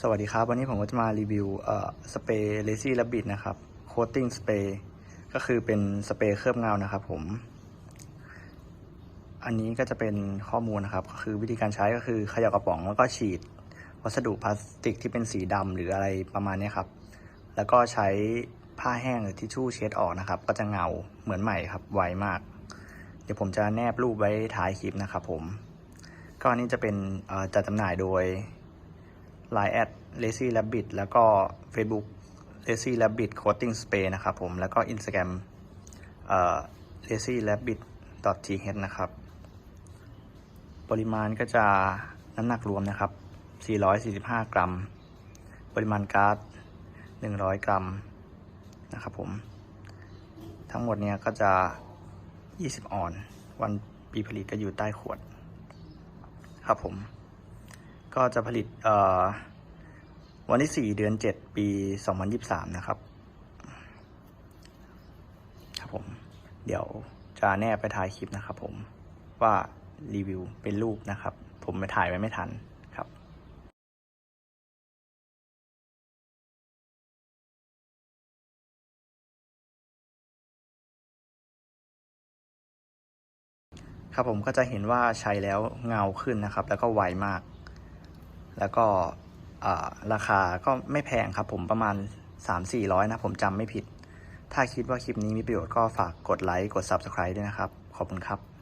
สวัสดีครับ วันนี้ผมก็จะมารีวิวเอ่อสเปรย์เลซี่ r บบิ t นะครับโคตติ้งสเปรย์ก็คือเป็นสเปรย์เคลือบเงานะครับผม อันนี้ก็จะเป็นข้อมูลนะครับก็คือวิธีการใช้ก็คือเขย่ากระป๋องแล้วก็ฉีด วัสดุพลาสติกที่เป็นสีดำหรืออะไรประมาณนี้ครับ แล้วก็ใช้ผ้าแห้งหรือทิชชู่เช็ดออกนะครับ ก็จะเงาเหมือนใหม่ครับไวมาก เดี๋ยวผมจะแนบรูปไว้ท้ายคลิปนะครับผม ก็อันนี้จะเป็นจัดจำหน่ายโดย Line แอด Lazy Rabbit แล้วก็ Facebook Lazy Rabbit Coating Spray นะครับผม แล้วก็ Instagram เอ่อ Lazy Rabbit th นะครับ ปริมาณก็จะน้ำหนักรวมนะครับ 445 กรัม ปริมาณก๊าซ100 กรัมนะครับผม ทั้งหมดเนี่ยก็จะ 20 ออน วันปีผลิตก็อยู่ใต้ขวด ครับผม ก็จะผลิตวันที่ 4 เดือน 7 ปี 2023 นะครับ ครับผม เดี๋ยวจะแนบไปถ่ายคลิปนะครับผม ว่ารีวิวเป็นรูปนะครับ ผมไปถ่ายไว้ไม่ทันครับครับผมก็จะเห็นว่าใช้แล้วเงาขึ้นนะครับ แล้วก็ไวมาก แล้วก็ราคาก็ไม่แพงครับผมประมาณ 3-400 นะ ผมจำไม่ผิด ถ้าคิดว่าคลิปนี้มีประโยชน์ก็ฝากกดไลค์ กด Subscribe ด้วยนะครับ ขอบคุณครับ